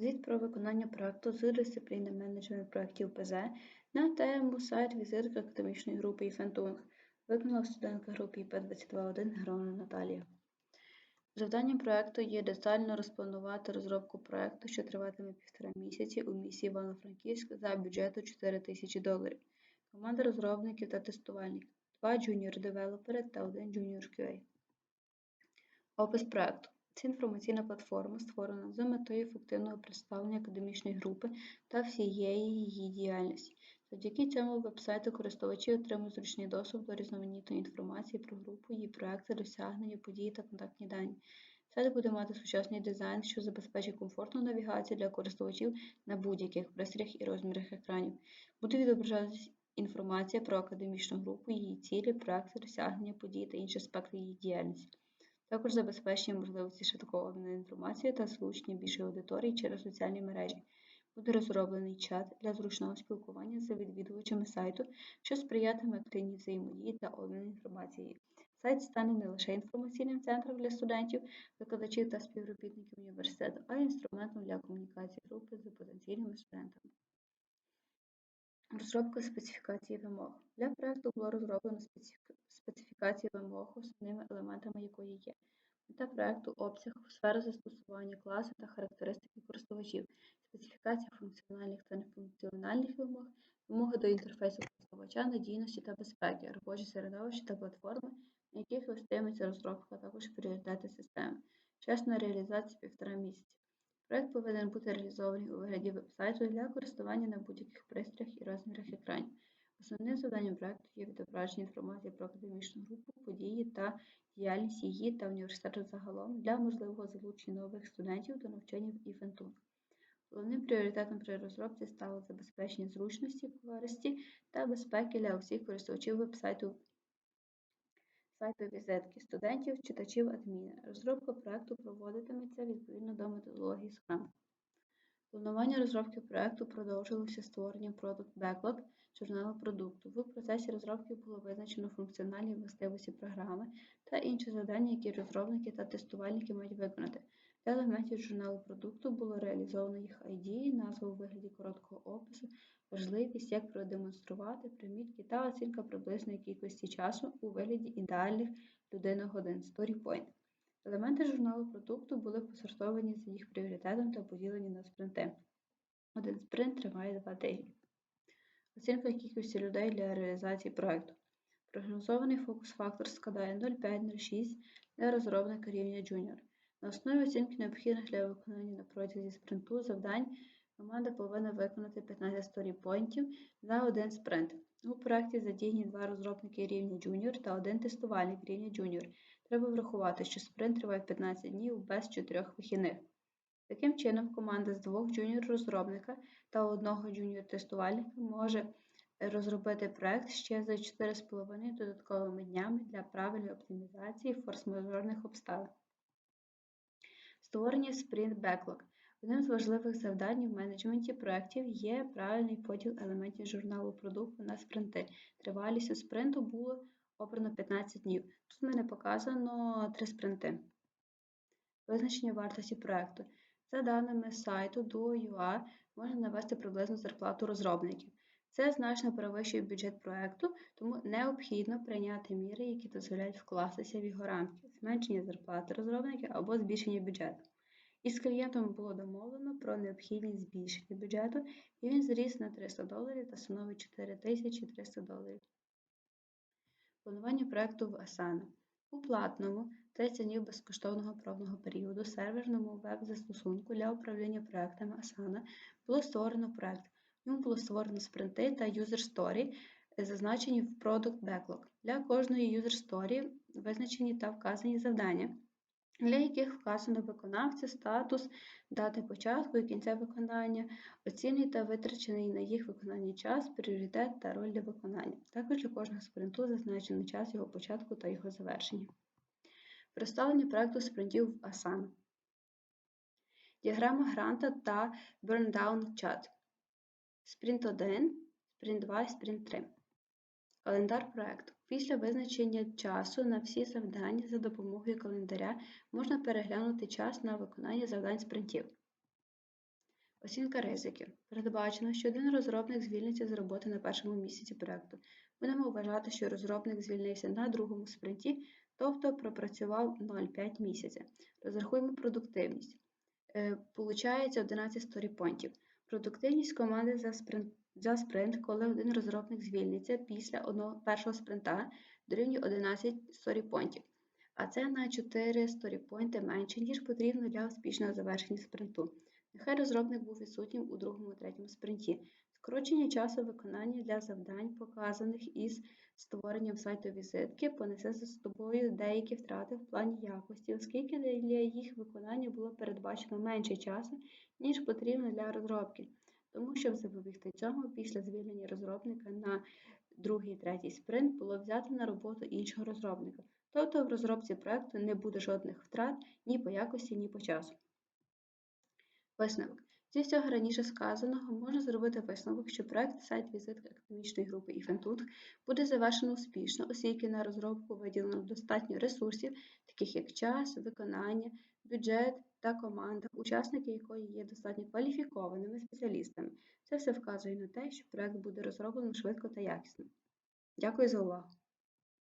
Звіт про виконання проекту з дисципліни менеджмент проєктів ПЗ на тему сайт візитка академічної групи «Іфентунг» виконала студентка групи ІП-22-1 Грона Наталія. Завданням проекту є детально розпланувати розробку проекту, що триватиме півтора місяці у місті Івано-Франківськ за бюджету 4 тисячі доларів. Команда розробників та тестувальників, 2 джуніор-девелопери та 1 джуніор QA. Опис проекту. Це інформаційна платформа створена з метою ефективного представлення академічної групи та всієї її діяльності. Завдяки цьому веб-сайту користувачі отримують зручний доступ до різноманітної інформації про групу, її проекти, досягнення, події та контактні дані. Сайт буде мати сучасний дизайн, що забезпечить комфортну навігацію для користувачів на будь-яких пристроях і розмірах екранів. Буде відображатись інформація про академічну групу, її цілі, проекти, досягнення, події та інші аспекти її діяльності. Також забезпечення можливості швидкого обміну інформацією та залучення більшої аудиторії через соціальні мережі. Буде розроблений чат для зручного спілкування з відвідувачами сайту, що сприятиме активній взаємодії та обміну інформацією. Сайт стане не лише інформаційним центром для студентів, викладачів та співробітників університету, а й інструментом для комунікації групи з потенційними студентами. Розробка специфікації вимог. Для проекту було розроблено специфікацію вимог, основними елементами якої є мета проекту, обсяг, сфера застосування класу та характеристики користувачів, специфікація функціональних та нефункціональних вимог, вимоги до інтерфейсу користувача, надійності та безпеки, робочі середовища та платформи, на яких вестиметься розробка, а також пріоритети системи. Час на реалізацію півтора місяця. Проект повинен бути реалізований у вигляді веб-сайту для користування на будь-яких пристроях і розмірах екранів. Основним завданням проекту є відображення інформації про академічну групу, події та діяльність її та університету загалом для можливого залучення нових студентів до навчання в Івентунг. Головним пріоритетом при розробці стало забезпечення зручності, користі та безпеки для усіх користувачів веб-сайту сайту візитки, студентів, читачів адміна. Розробка проекту проводитиметься відповідно до методології Scrum. Планування розробки проекту продовжилося створенням Product Backlog журналу продукту. В процесі розробки було визначено функціональні властивості програми та інші завдання, які розробники та тестувальники мають виконати. Для журналу продукту було реалізовано їх ID, назва у вигляді короткого опису, важливість, як продемонструвати, примітки та оцінка приблизної кількості часу у вигляді ідеальних людиногодин StoryPoint. Елементи журналу продукту були посортовані за їх пріоритетом та поділені на спринти. Один спринт триває два тижні. Оцінка кількості людей для реалізації проекту. Прогнозований фокус-фактор складає 0,5-0,6 для розробника рівня Junior. На основі оцінки необхідних для виконання на протязі спринту завдань команда повинна виконати 15 сторіпойнтів за один спринт. У проєкті задіяні два розробники рівня Junior та один тестувальник рівня Junior. Треба врахувати, що спринт триває 15 днів без 4 вихідних. Таким чином, команда з двох джуніор-розробника та одного джуніор-тестувальника може розробити проект ще за 4,5 додатковими днями для правильної оптимізації форс-мажорних обставин. Створення Sprint Backlog. Одним з важливих завдань в менеджменті проєктів є правильний поділ елементів журналу продукту на спринти. Тривалістю спринту було обрано 15 днів. Тут в мене показано 3 спринти. Визначення вартості проєкту. За даними сайту Duo.ua можна навести приблизну зарплату розробників. Це значно перевищує бюджет проєкту, тому необхідно прийняти міри, які дозволяють вкластися в його рамки, зменшення зарплати розробників або збільшення бюджету. Із клієнтом було домовлено про необхідність збільшення бюджету, і він зріс на 300 доларів та становить 4300 доларів. Планування проєкту в Asana. У платному 30 днів безкоштовного пробного періоду серверному веб-застосунку для управління проектами Asana було створено проект. В ньому було створено спринти та user story, зазначені в Product Backlog. Для кожної user story визначені та вказані завдання, для яких вказано виконавця, статус, дати початку і кінця виконання, оцінний та витрачений на їх виконання час, пріоритет та роль для виконання. Також для кожного спринту зазначено час його початку та його завершення. Представлення проекту спринтів в Asana. Діаграма гранта та Burndown чат. Спринт 1, спринт 2 і спринт 3. Календар проекту. Після визначення часу на всі завдання за допомогою календаря можна переглянути час на виконання завдань спринтів. Оцінка ризиків. Передбачено, що один розробник звільниться з роботи на першому місяці проекту. Будемо вважати, що розробник звільнився на другому спринті, тобто пропрацював 0,5 місяця. Розрахуємо продуктивність. Е, Получається 11 сторіпонтів. Продуктивність команди за спринт, за спринт, коли один розробник звільниться після одного першого спринта, дорівнює 11 сторіпонтів. А це на 4 сторіпонти менше, ніж потрібно для успішного завершення спринту. Нехай розробник був відсутнім у другому третьому спринті. Скорочення часу виконання для завдань, показаних із створенням сайту візитки, понесе за собою деякі втрати в плані якості, оскільки для їх виконання було передбачено менше часу, ніж потрібно для розробки. Тому, щоб запобігти цьому, після звільнення розробника на другий третій спринт було взято на роботу іншого розробника. Тобто в розробці проекту не буде жодних втрат ні по якості, ні по часу. Висновок. Зі всього раніше сказаного можна зробити висновок, що проект сайт візитки академічної групи Іфентут буде завершено успішно, оскільки на розробку виділено достатньо ресурсів, таких як час, виконання, бюджет та команда, учасники якої є достатньо кваліфікованими спеціалістами. Це все вказує на те, що проект буде розроблено швидко та якісно. Дякую за увагу!